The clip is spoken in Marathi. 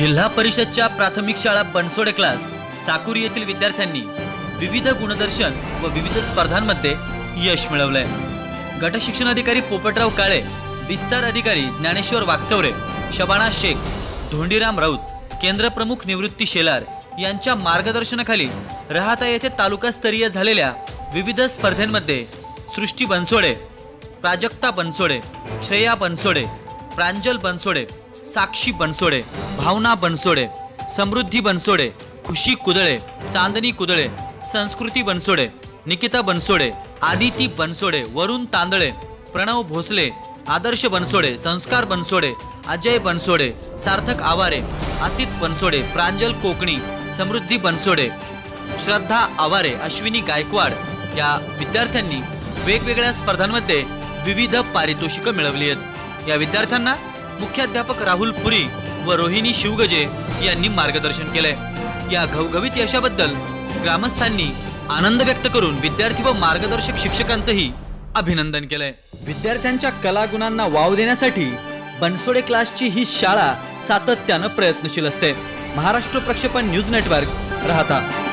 जिल्हा परिषदच्या प्राथमिक शाळा बनसोडे क्लास साकुरी येथील विद्यार्थ्यांनी विविध गुणदर्शन व विविध स्पर्धांमध्ये यश मिळवलंय. गट शिक्षणाधिकारी पोपटराव काळे विस्तार अधिकारी ज्ञानेश्वर वागचौरे शबाना शेख धोंडीराम राऊत केंद्र प्रमुख निवृत्ती शेलार यांच्या मार्गदर्शनाखाली राहता येथे तालुकास्तरीय झालेल्या विविध स्पर्धेंमध्ये सृष्टी बनसोडे प्राजक्ता बनसोडे श्रेया बनसोडे प्रांजल बनसोडे साक्षी बनसोडे भावना बनसोडे समृद्धी बनसोडे खुशी कुदळे चांदनी कुदळे संस्कृती बनसोडे निकिता बनसोडे आदिती बनसोडे वरुण तांदळे प्रणव भोसले आदर्श बनसोडे संस्कार बनसोडे अजय बनसोडे सार्थक आवारे आसित बनसोडे प्रांजल कोकणी समृद्धी बनसोडे श्रद्धा आवारे अश्विनी गायकवाड या विद्यार्थ्यांनी वेगवेगळ्या स्पर्धांमध्ये विविध पारितोषिकं मिळवली आहेत. या विद्यार्थ्यांना मुख्याध्यापक राहुल पुरी व रोहिणी शिवगजे यांनी मार्गदर्शन केलंय. या घवघवीत यशाबद्दल ग्रामस्थांनी आनंद व्यक्त करून विद्यार्थी व मार्गदर्शक शिक्षकांचंही अभिनंदन केलंय. विद्यार्थ्यांच्या कलागुणांना वाव देण्यासाठी बनसोडे क्लासची ही शाळा सातत्यानं प्रयत्नशील असते. महाराष्ट्र प्रक्षेपण न्यूज नेटवर्क राहता.